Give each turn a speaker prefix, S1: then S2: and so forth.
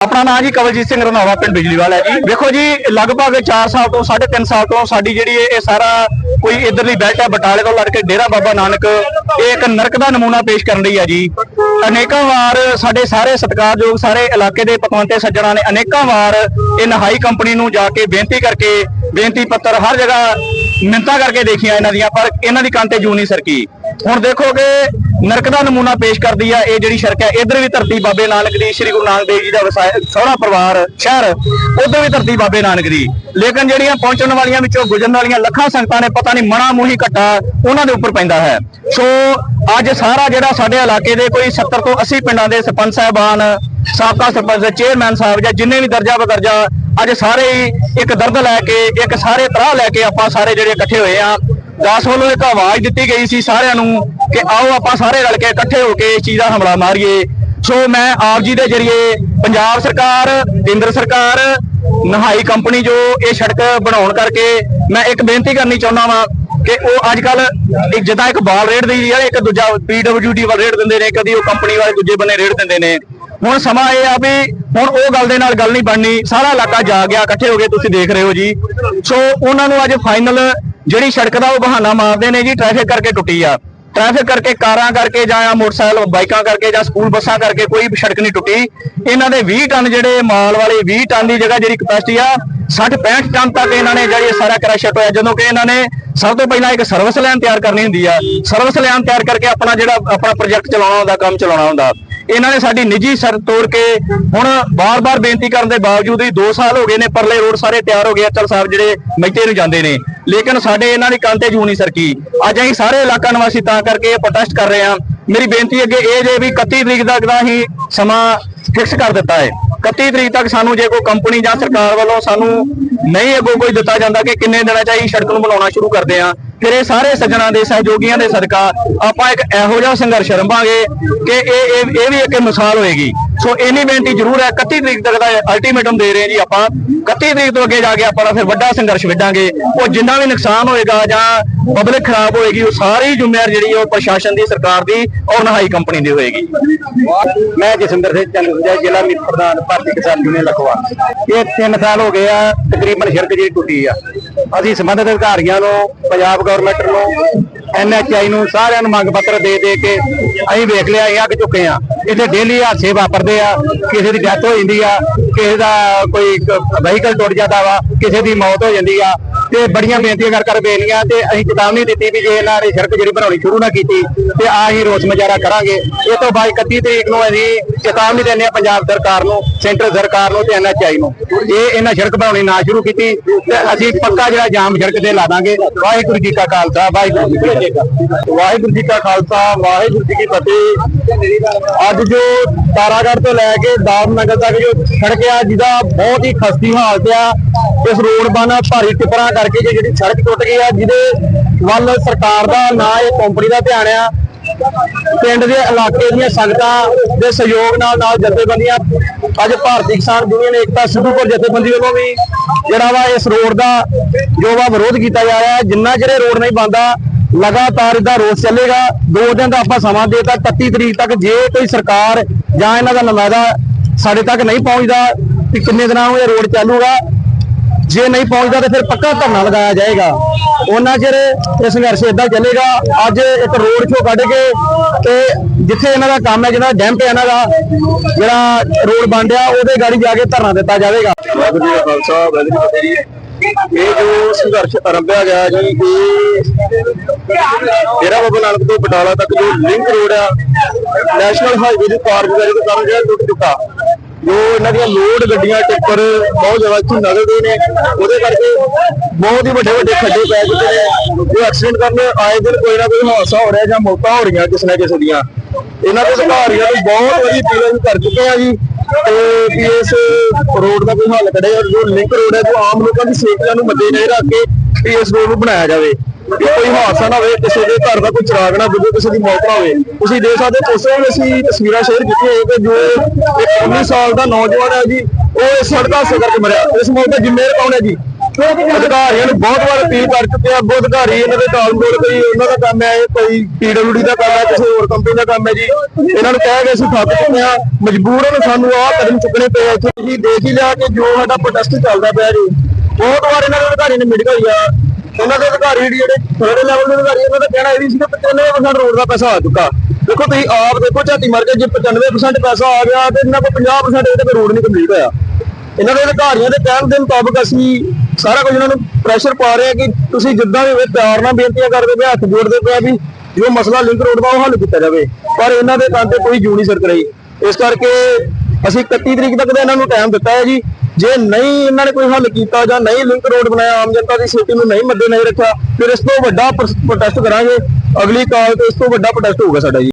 S1: ਆਪਣਾ ਨਾਮ ਜੀ ਕਵਲਜੀਤ ਸਿੰਘ ਰੰਧਾਵਾ ਪਿੰਡ ਬਿਜਲੀਵਾਲ ਹੈ ਜੀ। ਵੇਖੋ ਜੀ, ਲਗਭਗ 4 ਸਾਲ ਤੋਂ 3.5 ਸਾਲ ਤੋਂ ਸਾਡੀ ਜਿਹੜੀ ਇਹ ਸਾਰਾ ਕੋਈ ਇਧਰਲੀ ਬੈਲਟ ਹੈ, ਬਟਾਲੇ ਤੋਂ ਲੜ ਕੇ ਡੇਰਾ ਬਾਬਾ ਨਾਨਕ, ਇਹ ਇੱਕ ਨਰਕ ਦਾ ਨਮੂਨਾ ਪੇਸ਼ ਕਰਨ ਲਈ ਹੈ ਜੀ। ਅਨੇਕਾਂ ਵਾਰ ਸਾਡੇ ਸਾਰੇ ਸਤਿਕਾਰਯੋਗ ਸਾਰੇ ਇਲਾਕੇ ਦੇ ਪਤਵੰਤੇ ਸੱਜਣਾ ਨੇ ਅਨੇਕਾਂ ਵਾਰ ਇਹ ਨਹਾਈ ਕੰਪਨੀ ਨੂੰ ਜਾ ਕੇ ਬੇਨਤੀ ਕਰਕੇ, ਬੇਨਤੀ ਪੱਤਰ ਹਰ ਜਗ੍ਹਾ ਮਿੰਤਾ ਕਰਕੇ ਦੇਖੀਆਂ ਇਹਨਾਂ ਦੀਆਂ, ਪਰ ਇਹਨਾਂ ਦੀ ਕੰਨ ਤੇ ਜੂ ਨਹੀਂ ਸਰਕੀ। ਹੁਣ ਦੇਖੋਗੇ ਨਰਕ ਦਾ ਨਮੂਨਾ ਪੇਸ਼ ਕਰਦੀ ਆ, ਇਹ ਜਿਹੜੀ ਸੜਕ ਹੈ, ਇਧਰ ਵੀ ਧਰਤੀ ਬਾਬੇ ਨਾਨਕ ਦੀ, ਸ੍ਰੀ ਗੁਰੂ ਨਾਨਕ ਦੇਵ ਜੀ ਦਾ ਵਸਾਇਆ ਸੋਹਣਾ ਪਰਿਵਾਰ, ਸ਼ਹਿਰ, ਉਧਰ ਵੀ ਧਰਤੀ ਬਾਬੇ ਨਾਨਕ ਦੀ। ਲੇਕਿਨ ਜਿਹੜੀਆਂ ਪਹੁੰਚਣ ਵਾਲੀਆਂ ਵਿੱਚੋਂ ਗੁਜ਼ਰਨ ਵਾਲੀਆਂ ਲੱਖਾਂ ਸੰਗਤਾਂ ਨੇ ਪਤਾ ਨਹੀਂ ਮਣਾ ਮੂੰਹੀ ਘਟਾ, ਉਹਨਾਂ ਦੇ ਉੱਪਰ ਪੈਂਦਾ ਹੈ। ਸੋ ਅੱਜ ਸਾਰਾ ਜਿਹੜਾ ਸਾਡੇ ਇਲਾਕੇ ਦੇ ਕੋਈ 70 ਤੋਂ 80 ਪਿੰਡਾਂ ਦੇ ਸਰਪੰਚ ਸਾਹਿਬਾਨ, ਸਾਬਕਾ ਸਰਪੰਚ, ਚੇਅਰਮੈਨ ਸਾਹਿਬ ਜਾਂ ਜਿੰਨੇ ਵੀ ਦਰਜਾ ਬਦਰਜਾ, ਅੱਜ ਸਾਰੇ ਹੀ ਇੱਕ ਦਰਦ ਲੈ ਕੇ, ਇੱਕ ਸਾਰੇ ਤਰਾਹ ਲੈ ਕੇ ਆਪਾਂ ਸਾਰੇ ਜਿਹੜੇ ਇਕੱਠੇ ਹੋਏ ਆ। ਦਾਸ ਵੱਲੋਂ ਇੱਕ ਆਵਾਜ਼ ਦਿੱਤੀ ਗਈ ਸੀ ਸਾਰਿਆਂ ਨੂੰ ਕਿ ਆਓ ਆਪਾਂ ਸਾਰੇ ਰਲ ਕੇ ਇਕੱਠੇ ਹੋ ਕੇ ਇਸ ਚੀਜ਼ ਦਾ ਹਮਲਾ ਮਾਰੀਏ। ਸੋ ਮੈਂ ਆਪ ਜੀ ਦੇ ਜਰੀਏ ਪੰਜਾਬ ਸਰਕਾਰ, ਕੇਂਦਰ ਸਰਕਾਰ, ਨਹਾਈ ਕੰਪਨੀ ਜੋ ਇਹ ਸੜਕ ਬਣਾਉਣ ਕਰਕੇ ਮੈਂ ਇੱਕ ਬੇਨਤੀ ਕਰਨੀ ਚਾਹੁੰਦਾ ਵਾਂ ਕਿ ਉਹ ਅੱਜ ਕੱਲ ਇੱਕ ਜਿੱਦਾਂ ਇੱਕ ਬਾਲ ਰੇਡ ਦੀ ਆ ਇੱਕ ਦੂਜਾ ਪੀਡਬਲਯੂਡੀ ਵਾਲ ਰੇਡ ਦਿੰਦੇ ਨੇ, ਕਦੀ ਉਹ ਕੰਪਨੀ ਵਾਲੇ ਦੂਜੇ ਬੰਨੇ ਰੇਡ ਦਿੰਦੇ ਨੇ। ਹੁਣ ਸਮਾਂ ਇਹ ਆ ਵੀ ਹੁਣ ਉਹ ਗੱਲ ਦੇ ਨਾਲ ਗੱਲ ਨਹੀਂ ਬਣਨੀ, ਸਾਰਾ ਇਲਾਕਾ ਜਾ ਗਿਆ, ਇਕੱਠੇ ਹੋ ਗਏ ਤੁਸੀਂ ਦੇਖ ਰਹੇ ਹੋ ਜੀ। ਸੋ ਉਹਨਾਂ ਨੂੰ ਅੱਜ ਫਾਈਨਲ ਜਿਹੜੀ ਸੜਕ ਦਾ ਉਹ ਬਹਾਨਾ ਮਾਰਦੇ ਨੇ ਜੀ ਟ੍ਰੈਫਿਕ ਕਰਕੇ ਟੁੱਟੀ ਆ। ਟ੍ਰੈਫਿਕ ਕਰਕੇ ਕਾਰਾਂ ਕਰਕੇ ਜਾਂ ਮੋਟਰਸਾਈਕਲ, ਬਾਈਕਾਂ ਕਰਕੇ ਜਾਂ ਸਕੂਲ ਬੱਸਾਂ ਕਰਕੇ ਕੋਈ ਸੜਕ ਨਹੀਂ ਟੁੱਟੀ। ਇਹਨਾਂ ਦੇ 20 ਟਨ ਜਿਹੜੇ ਮਾਲ ਵਾਲੇ 20 ਟਨ ਦੀ ਜਗ੍ਹਾ ਜਿਹੜੀ ਕਪੈਸਿਟੀ ਆ 60 65 ਟਨ ਤੱਕ ਇਹਨਾਂ ਨੇ ਜਿਹੜੀ ਸਾਰਾ ਕ੍ਰੈਸ਼ਟ ਹੋਇਆ ਜਦੋਂ ਕਿ ਇਹਨਾਂ ਨੇ ਸਭ ਤੋਂ ਪਹਿਲਾਂ ਇੱਕ ਸਰਵਿਸ ਲਾਈਨ ਤਿਆਰ ਕਰਨੀ ਹੁੰਦੀ ਆ। ਸਰਵਿਸ ਲਾਈਨ ਤਿਆਰ ਕਰਕੇ ਆਪਣਾ ਜਿਹੜਾ, ਆਪਣਾ ਪ੍ਰੋਜੈਕਟ ਚਲਾਉਣਾ ਹੁੰਦਾ, ਕੰਮ ਚਲਾਉਣਾ ਹੁੰਦਾ। ਇਹਨਾਂ ਨੇ ਸਾਡੀ ਨਿੱਜੀ ਸਰ ਤੋੜ ਕੇ ਹੁਣ ਬਾਰ-ਬਾਰ ਬੇਨਤੀ ਕਰਨ ਦੇ ਬਾਵਜੂਦ ਵੀ 2 ਸਾਲ ਹੋ ਗਏ ਨੇ, ਪਰਲੇ ਰੋਡ ਸਾਰੇ ਤਿਆਰ ਹੋ ਗਏ ਅਚਲ ਸਾਹਿਬ ਜਿਹੜੇ ਮੈਤੇ ਨੂੰ ਜਾਂਦੇ ਨੇ। ਲੇਕਿਨ ਸਾਡੇ ਇਹਨਾਂ ਦੀ ਕੰਨ ਤੇ ਜੂ ਨਹੀਂ ਸਰਕੀ। ਅੱਜ ਅਸੀਂ ਸਾਰੇ ਇਲਾਕਾ ਨਿਵਾਸੀ ਤਾਂ ਕਰਕੇ ਇਹ ਪ੍ਰੋਟੈਸਟ ਕਰ ਰਹੇ ਹਾਂ। ਮੇਰੀ ਬੇਨਤੀ ਅੱਗੇ ਇਹ ਜੇ ਵੀ 31 ਤਰੀਕ ਤੱਕ ਦਾ ਹੀ ਸਮਾਂ ਫਿਕਸ ਕਰ ਦਿੱਤਾ ਹੈ। 31 ਤਰੀਕ ਤੱਕ ਸਾਨੂੰ ਜੇ ਕੋਈ ਕੰਪਨੀ ਜਾਂ ਸਰਕਾਰ ਵੱਲੋਂ ਸਾਨੂੰ ਨਹੀਂ ਅੱਗੋਂ ਕੋਈ ਦਿੱਤਾ ਜਾਂਦਾ ਕਿ ਕਿੰਨੇ ਦਿਨਾਂ ਚ ਅਸੀਂ ਸੜਕ ਨੂੰ ਬਣਾਉਣਾ ਸ਼ੁਰੂ ਕਰਦੇ ਹਾਂ। ਫਿਰ ਇਹ ਸਾਰੇ ਸੱਜਣਾ ਦੇ ਸਹਿਯੋਗੀਆਂ ਦੇ ਸਦਕਾ ਆਪਾਂ ਇੱਕ ਇਹੋ ਜਿਹਾ ਸੰਘਰਸ਼ ਰੰਭਾਂਗੇ ਕਿ ਇਹ ਇਹ ਵੀ ਇੱਕ ਮਿਸਾਲ ਹੋਏਗੀ। ਸੋ ਇੰਨੀ ਬੇਨਤੀ ਜ਼ਰੂਰ ਹੈ 31 ਤਰੀਕ ਤੱਕ ਦਾ ਅਲਟੀਮੇਟਮ ਦੇ ਰਹੇ ਜੀ ਆਪਾਂ। 31 ਤਰੀਕ ਤੋਂ ਅੱਗੇ ਜਾ ਕੇ ਆਪਾਂ ਫਿਰ ਵੱਡਾ ਸੰਘਰਸ਼ ਵਿੱਢਾਂਗੇ। ਉਹ ਜਿੰਨਾ ਵੀ ਨੁਕਸਾਨ ਹੋਏਗਾ ਜਾਂ ਪਬਲਿਕ ਖਰਾਬ ਹੋਏਗੀ, ਉਹ ਸਾਰੀ ਜ਼ਿੰਮੇਵਾਰੀ ਜਿਹੜੀ ਉਹ ਪ੍ਰਸ਼ਾਸਨ ਦੀ, ਸਰਕਾਰ ਦੀ ਔਰ ਨਹਾਈ ਕੰਪਨੀ ਦੀ ਹੋਏਗੀ। ਮੈਂ ਜਸਿੰਦਰ ਸਿੰਘ ਚੰਦੂਜਾ ਜ਼ਿਲ੍ਹਾ ਮੀਤ ਪ੍ਰਧਾਨ, ਭਾਰਤੀ ਕਿਸਾਨ ਯੂਨੀਅਨ ਲਖਵਾ ਇਹ 3 ਸਾਲ ਹੋ ਗਏ ਆ, ਤਕਰੀਬਨ ਸੜਕ ਜਿਹੜੀ ਟੁੱਟੀ ਆ। ਅਸੀਂ ਸੰਬੰਧਿਤ ਅਧਿਕਾਰੀਆਂ ਨੂੰ, ਪੰਜਾਬ ਗਵਰਨਮੈਂਟ ਨੂੰ ਐਨਐਚਆਈ ਨੂੰ ਸਾਰਿਆਂ ਨੂੰ ਮੰਗ ਪੱਤਰ ਦੇ ਦੇ ਕੇ ਅਸੀਂ ਵੇਖ ਲਿਆ ਇਹ ਅੱਗ ਚੁੱਕੇ ਆ ਇੱਥੇ ਡੇਲੀ ਹਾਦਸੇ ਵਾਪਰਦੇ ਆ, ਕਿਸੇ ਦੀ ਡੈਥ ਹੋ ਜਾਂਦੀ ਆ, ਕਿਸੇ ਦਾ ਕੋਈ ਵਹੀਕਲ ਟੁੱਟ ਜਾਂਦਾ ਵਾ, ਕਿਸੇ ਦੀ ਮੌਤ ਹੋ ਜਾਂਦੀ ਆ। ਤੇ ਬੜੀਆਂ ਬੇਨਤੀਆਂ ਕਰ ਕਰ ਬੇਲੀਆਂ ਤੇ ਅਸੀਂ ਚੇਤਾਵਨੀ ਦਿੱਤੀ ਵੀ ਜੇ ਇਹਨਾਂ ਨੇ ਸੜਕ ਜਿਹੜੀ ਬਣਾਉਣੀ ਸ਼ੁਰੂ ਨਾ ਕੀਤੀ ਤੇ ਆ ਹੀ ਰੋਸ ਮੁਜ਼ਾਹਰਾ ਕਰਾਂਗੇ। ਇਹ ਤੋਂ ਬਾਅਦ 31 ਤਰੀਕ ਨੂੰ ਅਸੀਂ ਚੇਤਾਵਨੀ ਦਿੰਦੇ ਆ ਪੰਜਾਬ ਸਰਕਾਰ ਨੂੰ, ਸੈਂਟਰ ਸਰਕਾਰ ਨੂੰ ਤੇ ਐਨਐਚਆਈ ਨੂੰ। ਇਹ ਇਹਨਾਂ ਸੜਕ ਬਣਾਉਣੀ ਨਾ ਸ਼ੁਰੂ ਕੀਤੀ ਤੇ ਅਸੀਂ ਪੱਕਾ ਜਿਹੜਾ ਜਾਮ ਸੜਕ ਤੇ ਲਾ ਦਾਂਗੇ। ਵਾਹਿਗੁਰੂ ਜੀ ਕਾ ਖਾਲਸਾ, ਵਾਹਿਗੁਰੂ ਜੀ ਕੀ ਫਤਿਹ। ਵਾਹਿਗੁਰੂ ਜੀ ਕਾ ਖਾਲਸਾ, ਵਾਹਿਗੁਰੂ ਜੀ ਕੀ ਫਤਿਹ। ਅੱਜ ਜੋ ਤਾਰਾਗੜ੍ਹ ਤੋਂ ਲੈ ਕੇ ਦਾਮਨਗਰ ਤੱਕ ਜੋ ਸੜਕ ਆ, ਜਿਹਦਾ ਬਹੁਤ ਹੀ ਖਸਤੀ ਹਾਲਤ ਆ, ਇਸ ਰੋਡ ਬਣਾ ਭਾਰੀ ਟਿੱਪਰਾਂ ਕਰਕੇ ਜਿਹੜੀ ਸੜਕ ਟੁੱਟ ਗਈ ਆ, ਜਿਹਦੇ ਵੱਲ ਸਰਕਾਰ ਦਾ ਨਾ ਇਹ ਕੰਪਨੀ ਦਾ ਧਿਆਨ ਆ, ਪਿੰਡ ਦੇ ਇਲਾਕੇ ਦੀਆਂ ਸੰਗਤਾਂ ਦੇ ਸਹਿਯੋਗ ਨਾਲ ਨਾਲ ਜਥੇਬੰਦੀਆਂ, ਅੱਜ ਭਾਰਤੀ ਕਿਸਾਨ ਯੂਨੀਅਨ ਏਕਤਾ ਸਿੱਧੂਪੁਰ ਜਥੇਬੰਦੀ ਵੱਲੋਂ ਵੀ ਜਿਹੜਾ ਵਾ ਇਸ ਰੋਡ ਦਾ ਜੋ ਵਾ ਵਿਰੋਧ ਕੀਤਾ ਜਾ ਰਿਹਾ ਜਿੰਨਾ ਚਿਰ ਰੋਡ ਨਹੀਂ ਬੰਦਾ ਲਗਾਤਾਰ ਇਹਦਾ ਰੋਸ ਚੱਲੇਗਾ। ਦੋ ਦਿਨ ਦਾ ਆਪਾਂ ਸਮਾਂ ਦੇਤਾ। 31 ਤਰੀਕ ਤੱਕ ਜੇ ਕੋਈ ਸਰਕਾਰ ਜਾਂ ਇਹਨਾਂ ਦਾ ਨੁਮਾਇੰਦਾ ਸਾਡੇ ਤੱਕ ਨਹੀਂ ਪਹੁੰਚਦਾ ਤੇ ਕਿੰਨੇ ਦਿਨਾਂ ਨੂੰ ਇਹ ਰੋਡ ਚੱਲੂਗਾ। ਜੇ ਨਹੀਂ ਪਹੁੰਚਦਾ ਤੇ ਫਿਰ ਪੱਕਾ ਧਰਨਾ ਲਗਾਇਆ ਜਾਏਗਾ। ਉਹਨਾਂ ਚਿਰ ਇਹ ਸੰਘਰਸ਼ ਇਦਾਂ ਚੱਲੇਗਾ। ਅੱਜ ਇੱਕ ਰੋਡ ਸ਼ੋ ਕੱਢ ਕੇ ਤੇ ਜਿੱਥੇ ਇਹਨਾਂ ਦਾ ਕੰਮ ਹੈ ਜਿਹੜਾ ਡੈਂਪ ਹੈ ਇਹਨਾਂ ਦਾ, ਜਿਹੜਾ ਰੋਡ ਬਣ ਰਿਹਾ ਉਹਦੇ ਗਾੜੀ ਜਾ ਕੇ ਧਰਨਾ ਦਿੱਤਾ ਜਾਵੇਗਾ। ਵਾਹਿਗੁਰੂ ਜੀ ਖਾਲਸਾ, ਵਾਹਿਗੁਰੂ ਜੀ ਇਹ ਜੋ ਸੰਘਰਸ਼ ਆਰੰਭਿਆ ਗਿਆ ਜੀ, ਇਹ ਡੇਰਾ ਬਾਬਾ ਨਾਨਕ ਤੋਂ ਬਟਾਲਾ ਤੱਕ ਜੋ ਲਿੰਕ ਰੋਡ ਆ, ਨੈਸ਼ਨਲ ਹਾਈਵੇ ਦੀ ਪਾਰ ਵਗੈਰੇ ਦੇ ਜਿਹੜਾ ਟੁੱਟ ਚੁੱਕਾ। ਜੋ ਇਹਨਾਂ ਦੀਆਂ ਲੋਡ ਗੱਡੀਆਂ, ਟਿੱਪਰ ਬਹੁਤ ਜ਼ਿਆਦਾ ਇੱਥੇ ਦੇ ਨੇ। ਉਹਦੇ ਕਰਕੇ ਬਹੁਤ ਹੀ ਵੱਡੇ ਵੱਡੇ ਖੱਡੇ ਪੈ ਚੁੱਕੇ ਨੇ। ਜੋ ਐਕਸੀਡੈਂਟ ਕਰਨ ਆਏ ਦਿਨ ਕੋਈ ਨਾ ਕੋਈ ਹਾਦਸਾ ਹੋ ਰਿਹਾ ਜਾਂ ਮੌਤਾਂ ਹੋ ਰਹੀਆਂ ਕਿਸੇ ਨਾ ਕਿਸੇ ਦੀਆਂ। ਇਹਨਾਂ ਦੇ ਅਧਿਕਾਰੀਆਂ ਨੂੰ ਬਹੁਤ ਵਾਰੀ ਅਪੀਲ ਕਰ ਚੁੱਕੇ ਆ ਜੀ। ਤੇ ਵੀ ਇਸ ਰੋਡ ਦਾ ਕੋਈ ਹੱਲ ਕੱਢੇ ਔਰ ਜੋ ਲਿੰਕ ਰੋਡ ਹੈ, ਜੋ ਆਮ ਲੋਕਾਂ ਦੀ ਸੇਫਟੀ ਨੂੰ ਮੱਦੇ ਨਜ਼ਰ ਰੱਖ ਕੇ ਵੀ ਇਸ ਰੋਡ ਨੂੰ ਬਣਾਇਆ ਜਾਵੇ। ਕਿ ਕੋਈ ਹਾਦਸਾ ਨਾ ਹੋਵੇ, ਕਿਸੇ ਦੇ ਘਰ ਦਾ ਕੋਈ ਚਿਰਾਗ ਨਾ ਬੁਝੇ, ਕਿਸੇ ਦੀ ਮੌਤ ਨਾ ਹੋਵੇ, ਤੁਸੀਂ ਦੇਖ ਸਕਦੇ ਹੋ, ਉਸੇ ਵੇਲੇ ਅਸੀਂ ਤਸਵੀਰਾਂ ਸ਼ੇਅਰ ਕੀਤੀਆਂ ਹੈ ਕਿ ਜੋ ਇੱਕ 19 ਸਾਲ ਦਾ ਨੌਜਵਾਨ ਹੈ ਜੀ, ਉਹ ਇਸ ਸੜਕ ਹਾਦਸੇ ਕਰਕੇ ਮਰਿਆ। ਇਸ ਮੌਤ ਦਾ ਜ਼ਿੰਮੇਵਾਰ ਕੌਣ ਹੈ ਜੀ?
S2: ਅਧਿਕਾਰੀਆਂ ਨੂੰ ਬਹੁਤ ਵਾਰ ਅਪੀਲ ਕਰ ਚੁੱਕੇ ਆ ਅੱਗੋਂ ਅਧਿਕਾਰੀ ਇਹਨਾਂ ਦੇ ਨਾਲ ਕੋਈ ਉਹਨਾਂ ਦਾ ਕੰਮ ਹੈ ਕੋਈ ਪੀਡਬਲਯੂਡੀ ਦਾ ਕੰਮ ਹੈ, ਕਿਸੇ ਹੋਰ ਕੰਪਨੀ ਦਾ ਕੰਮ ਹੈ ਜੀ। ਇਹਨਾਂ ਨੂੰ ਕਹਿ ਕੇ ਅਸੀਂ ਥੱਕ ਚੁੱਕੇ ਆ ਮਜਬੂਰਨ ਸਾਨੂੰ ਆਹ ਕਦਮ ਚੁੱਕਣੇ ਪਏ ਇੱਥੇ। ਤੁਸੀਂ ਦੇਖ ਹੀ ਲਿਆ ਕਿ ਜੋ ਸਾਡਾ ਪ੍ਰੋਟੈਸਟ ਚੱਲਦਾ ਪਿਆ ਜੀ, ਬਹੁਤ ਵਾਰ ਇਹਨਾਂ ਦੇ ਅਧਿਕਾਰੀ ਨੇ ਮਿਟ ਗਈ ਆ। ਉਹਨਾਂ ਦੇ ਅਧਿਕਾਰੀ ਜਿਹੜੇ ਥੋੜੇ ਲੈਵਲ ਦੇ ਅਧਿਕਾਰੀ, ਉਹਨਾਂ ਦਾ ਕਹਿਣਾ ਇਹ ਵੀ ਸੀ ਕਿ 95% ਰੋਡ ਦਾ ਪੈਸਾ ਆ ਚੁੱਕਾ। ਦੇਖੋ ਤੁਸੀਂ ਆਪ ਦੇਖੋ, ਝਾਤੀ ਮਾਰ ਕੇ ਜੇ 95% ਪੈਸਾ ਆ ਗਿਆ, ਤੇ ਇਹਨਾਂ ਕੋਲ 50% ਇਹਦੇ ਤੇ ਰੋਡ ਨਹੀਂ ਕੰਪਲੀਟ ਹੋਇਆ। ਇਹਨਾਂ ਦੇ ਅਧਿਕਾਰੀਆਂ ਦੇ ਕਹਿਣ ਦੇ ਮੁਤਾਬਕ ਅਸੀਂ ਸਾਰਾ ਕੁਝ ਇਹਨਾਂ ਨੂੰ ਪ੍ਰੈਸ਼ਰ ਪਾ ਰਿਹਾ ਕਿ ਤੁਸੀਂ ਜਿੱਦਾਂ ਵੀ ਹੋਵੇ ਪਿਆਰ ਨਾਲ ਬੇਨਤੀਆਂ ਕਰਦੇ ਪਏ, ਹੱਥ ਜੋੜਦੇ ਪਏ ਆ ਵੀ ਜੋ ਮਸਲਾ ਲਿੰਕ ਰੋਡ ਦਾ ਉਹ ਹੱਲ ਕੀਤਾ ਜਾਵੇ। ਪਰ ਇਹਨਾਂ ਦੇ ਕੰਨ ਤੇ ਕੋਈ ਜੂ ਨਹੀਂ ਸਰਕ ਰਹੀ। ਇਸ ਕਰਕੇ ਅਸੀਂ 31 ਤਰੀਕ ਤੱਕ ਦਾ ਇਹਨਾਂ ਨੂੰ ਟਾਈਮ ਦਿੱਤਾ ਹੈ ਜੀ। ਜੇ ਨਹੀਂ ਇਹਨਾਂ ਨੇ ਕੋਈ ਹੱਲ ਕੀਤਾ ਜਾਂ ਨਹੀਂ ਲਿੰਕ ਰੋਡ ਬਣਾਇਆ, ਆਮ ਜਨਤਾ ਦੀ ਸੇਫਟੀ ਨੂੰ ਨਹੀਂ ਮੱਦੇ ਨਹੀਂ ਰੱਖਿਆ, ਫਿਰ ਇਸ ਤੋਂ ਵੱਡਾ ਪ੍ਰੋਟੈਸਟ ਕਰਾਂਗੇ। ਅਗਲੀ ਕਾਲ ਤੇ ਇਸ ਤੋਂ ਵੱਡਾ ਪ੍ਰੋਟੈਸਟ ਹੋਊਗਾ ਸਾਡਾ ਜੀ।